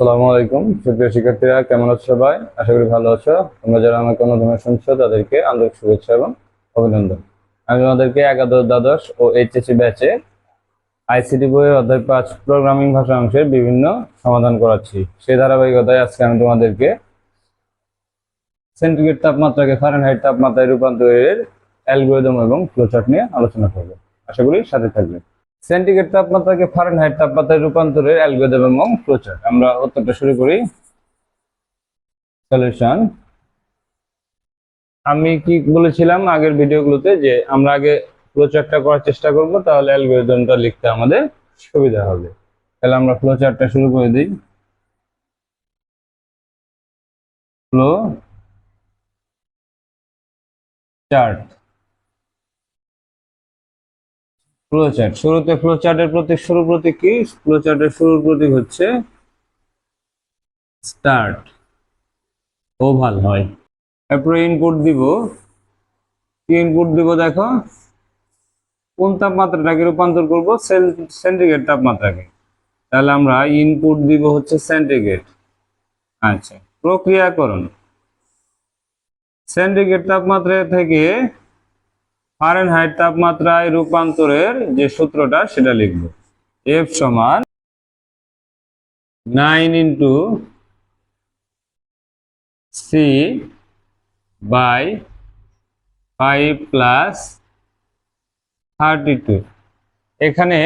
আসসালামু আলাইকুম। সুপ্রিয় শিক্ষার্থীরা, কেমন আছো সবাই? আশা করি ভালো আছো। তোমরা যারা আমাকে অনুদানে শুনছো, তাদেরকে আন্তরিক শুভেচ্ছা এবং অভিনন্দন। আমি তোমাদেরকে একাদশ দ্বাদশ ও এইচএসসি ব্যাচে আইসিটি বইয়ের অধ্যায় পাঁচ প্রোগ্রামিং ভাষা অংশের বিভিন্ন সমাধান করাচ্ছি। সেই ধারাবাহিকতায় আজকে আমি তোমাদেরকে সেন্টিগ্রেড তাপমাত্রাকে ফারেনহাইট তাপমাত্রায় রূপান্তরের অ্যালগোরিদম এবং ফ্লোচার্ট নিয়ে আলোচনা করব। আশা করি সাথে থাকবে। সেন্টিগ্রেড তাপমাত্রাকে ফারেনহাইট তাপমাত্রায় রূপান্তরের অ্যালগোরিদম এবং ফ্লোচার্ট আমরা উত্তরটা শুরু করি। সলিউশন আমি কি বলেছিলাম আগের ভিডিওগুলোতে যে আমরা আগে ফ্লোচার্টটা করার চেষ্টা করব, তাহলে অ্যালগোরিদমটা লিখতে আমাদের সুবিধা হবে। তাহলে আমরা ফ্লোচার্টটা শুরু করে দিই। ফ্লো চার্ট ফ্লোচার্ট শুরুতে ফ্লোচার্টের প্রতীক, শুরু প্রতীক কি? ফ্লোচার্টের শুরুর প্রতীক হচ্ছে স্টার্ট ওভাল হয়। তারপরে ইনপুট দিব। কি ইনপুট দিব দেখো? কোন তাপমাত্রাটাকে রূপান্তর করব? সেন্টিগ্রেড তাপমাত্রাকে। তাহলে আমরা ইনপুট দিব হচ্ছে সেন্টিগ্রেড আচ্ছা প্রক্রিয়াকরণ। সেন্টিগ্রেড তাপমাত্রা থেকে ফারেনহাইট তাপমাত্রায় রূপান্তরের যে সূত্রটা, সেটা লিখব। এফ সমান nine into C by five plus thirty two এখানে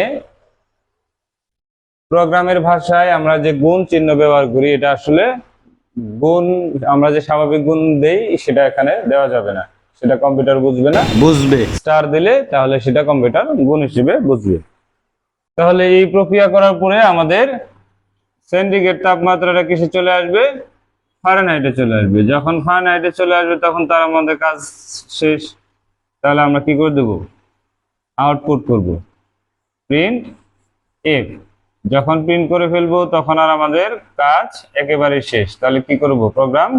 প্রোগ্রামের ভাষায় আমরা যে গুণ চিহ্ন ব্যবহার করি, এটা আসলে গুণ, আমরা যে স্বাভাবিক গুণ দেই, সেটা এখানে দেওয়া যাবে না। সেটা কম্পিউটার বুঝবে না। বুঝবে। স্টার দিলে তাহলে সেটা কম্পিউটার গুণ হিসেবে বুঝবে। তাহলে এই প্রক্রিয়া করার পরে আমাদের সেন্টিগ্রেড তাপমাত্রাটা কিসে চলে আসবে? ফারেনহাইটে চলে আসবে। যখন ফারেনহাইটে চলে আসবে তখন তার আমাদের কাজ শেষ। তাহলে আমরা কি করে দেব? আউটপুট করব। প্রিন্ট এফ যখন প্রিন্ট করে ফেলব তখন আর আমাদের কাজ একেবারে শেষ। তাহলে কি করব? প্রোগ্রাম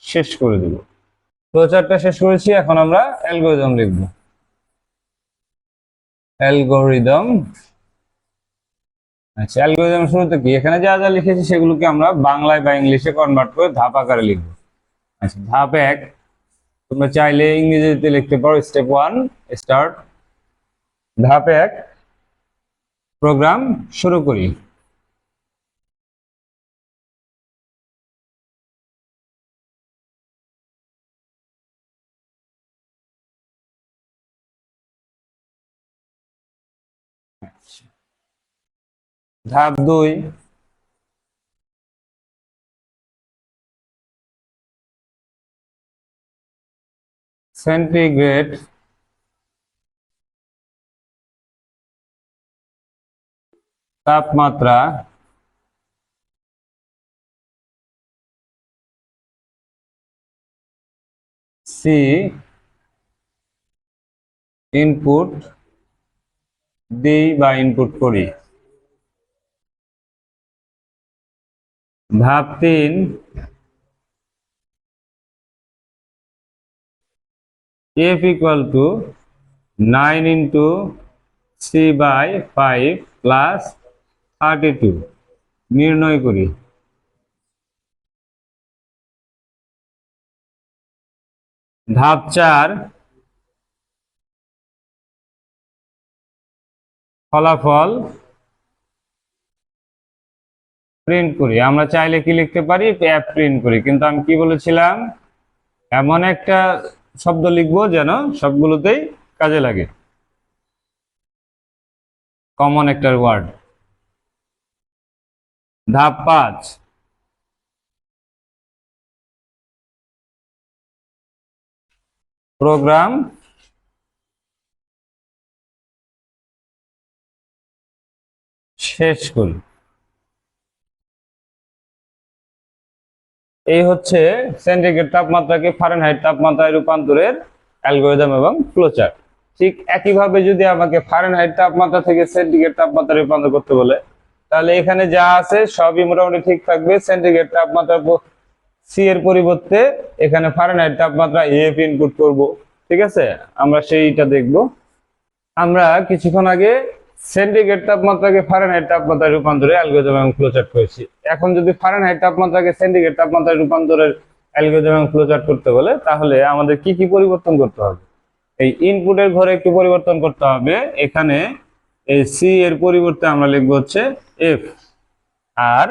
শেষ করে দেব। ফ্লোচার্টটা শেষ করেছি, এখন আমরা অ্যালগোরিদম লিখব। অ্যালগোরিদম আচ্ছা অ্যালগোরিদম শুরুতে কি? এখানে যা যা লিখেছি সেগুলোকে আমরা বাংলায় বা ইংলিশে কনভার্ট করে ধাপ আকারে লিখব। আচ্ছা ধাপ এক, তোমরা চাইলে ইংরেজিতে লিখতে পারো স্টেপ ওয়ান স্টার্ট ধাপ এক প্রোগ্রাম শুরু করি। ধাপ দুই। সেন্টিগ্রেড। তাপমাত্রা। সি। ইনপুট। দিই বা ইনপুট করি। ধাপ তিন F equal to nine into C by five plus thirty two নির্ণয় করি। ধাপ চার ফলাফল প্রিন্ট করি। আমরা চাইলে কি লিখতে পারি? অ্যাপ প্রিন্ট করি। কিন্তু আমি কি বলেছিলাম? এমন একটা শব্দ লিখব যেন সবগুলোতেই কাজে লাগে। কমন একটা ওয়ার্ড ধাপ পাঁচ। প্রোগ্রাম শেষ করি এই হচ্ছে সেন্টিগ্রেড তাপমাত্রাকে ফারেনহাইট তাপমাত্রায় রূপান্তরের অ্যালগোরিদম এবং ফ্লোচার্ট। ঠিক একইভাবে যদি আমাকে ফারেনহাইট তাপমাত্রা থেকে সেন্টিগ্রেড তাপমাত্রা রূপান্তর করতে বলে, তাহলে এখানে যা আছে সবই মোটামুটি ঠিক থাকবে। সেন্টিগ্রেড তাপমাত্রা সি এর পরিবর্তে এখানে ফারেনহাইট তাপমাত্রা এফ ইনপুট করব। ঠিক আছে? আমরা সেইটা দেখব। আমরা কিছুক্ষণ আগে সেন্টিগ্রেড তাপমাত্রাকে ফারেনহাইট তাপমাত্রায় রূপান্তরে অ্যালগোরিদম এবং ফ্লোচার্ট করেছি। এখন যদি ফারেনহাইট তাপমাত্রাকে সেন্টিগ্রেড তাপমাত্রায় রূপান্তরের অ্যালগোরিদম এবং ফ্লোচার্ট করতে বলে, তাহলে আমাদের কি কি পরিবর্তন করতে হবে? এই ইনপুটের ঘরে একটু পরিবর্তন করতে হবে। এখানে এই সি এর পরিবর্তে আমরা লিখব হচ্ছে এফ আর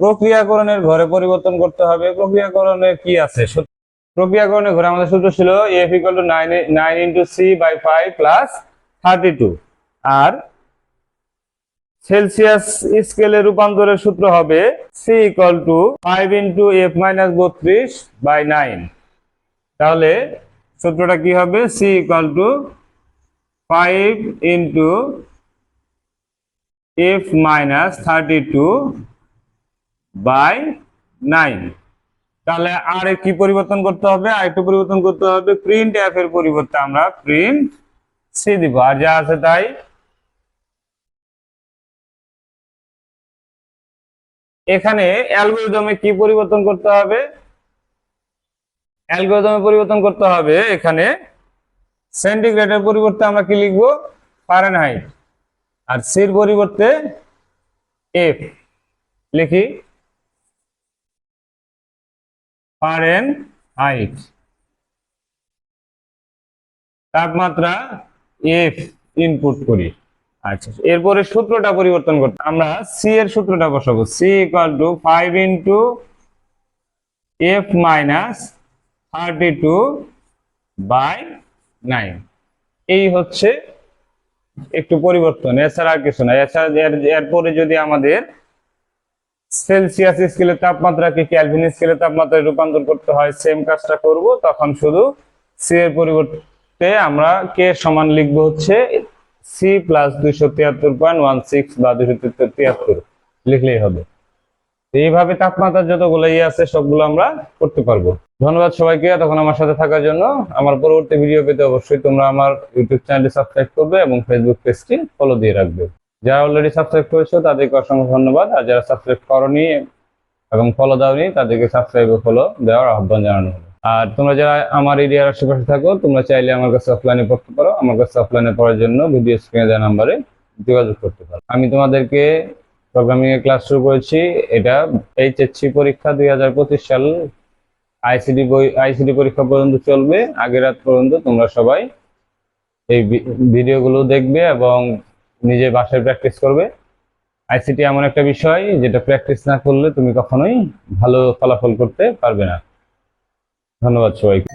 প্রক্রিয়াকরণের ঘরে পরিবর্তন করতে হবে। প্রক্রিয়াকরণে কি আছে? প্রক্রিয়াকরণের ঘরে আমাদের সূত্র ছিল F equal to nine nine into C by five plus thirty two R Celsius স্কেলে রূপান্তরের সূত্র হবে C equal to five into F minus বত্রিশ বাই নাইন তাহলে সূত্রটা কি হবে? C equal to five into F minus thirty two by nine তাহলে আর কি পরিবর্তন করতে হবে? আর একটু পরিবর্তন করতে হবে। প্রিন্ট এফ এর পরিবর্তে আমরা প্রিন্ট সি দিব। আর যা আছে তাই এখানে অ্যালগোরিদমে কি পরিবর্তন করতে হবে? অ্যালগোরিদমে পরিবর্তন করতে হবে এখানে সেন্টিগ্রেডের পরিবর্তে আমরা কি লিখব? ফারেনহাইট আর সির পরিবর্তে এফ। লিখি। ফারেনহাইট তাপমাত্রা এফ ইনপুট করি। আচ্ছা এরপরে সূত্রটা পরিবর্তন করতে আমরা সি এর সূত্রটা বসাবো। C equal to five into F minus thirty two by nine এই হচ্ছে একটু পরিবর্তন, এছাড়া আর কিছু না। এছাড়া এরপরে যদি আমাদের সেলসিয়াস স্কেলের তাপমাত্রাকে ক্যালভিন স্কেলের তাপমাত্রায় রূপান্তর করতে হয় সেম কাজটা করব, তখন শুধু সি এর পরিবর্তে আমরা কে সমান লিখব হচ্ছে সি প্লাস দুইশো তিয়াত্তর পয়েন্ট ওয়ান সিক্স বা দুইশো তিয়াত্তর লিখলেই হবে। এইভাবে তাপমাত্রার যতগুলো ইয়ে আছে, সবগুলো আমরা করতে পারব। ধন্যবাদ সবাইকে তখন আমার সাথে থাকার জন্য। আমার পরবর্তী ভিডিও পেতে অবশ্যই তোমরা আমার ইউটিউব চ্যানেলটি সাবস্ক্রাইব করবে এবং ফেসবুক পেজটি ফলো দিয়ে রাখবে। যারা অলরেডি সাবস্ক্রাইব করেছ, তাদেরকে অসংখ্য ধন্যবাদ। আর যারা সাবস্ক্রাইব করনি এবং ফলো দাওনি, তাদেরকে সাবস্ক্রাইব ফলো দেওয়ার আহ্বান জানানো হলো। আর তোমরা যারা আমার এরিয়ার আশেপাশে থাকো, তোমরা চাইলে আমার কাছে অফলাইনে পড়তে পারো। আমার কাছে অফলাইনে পড়ার জন্য ভিডিও স্ক্রিনে দেওয়া নাম্বারে যোগাযোগ করতে পারো। আমি তোমাদেরকে প্রোগ্রামিং এর ক্লাস শুরু করেছি। এটা এইচএসসি পরীক্ষা দুই হাজার পঁচিশ সাল। আইসিডি বই আইসিডি পরীক্ষা পর্যন্ত চলবে। আগের রাত পর্যন্ত তোমরা সবাই এই ভিডিওগুলো দেখবে এবং নিজে বাসায় প্র্যাকটিস করবে। আইসিটি এমন একটা বিষয় যেটা প্র্যাকটিস না করলে তুমি কখনোই ভালো ফলাফল করতে পারবে না। ধন্যবাদ সবাইকে।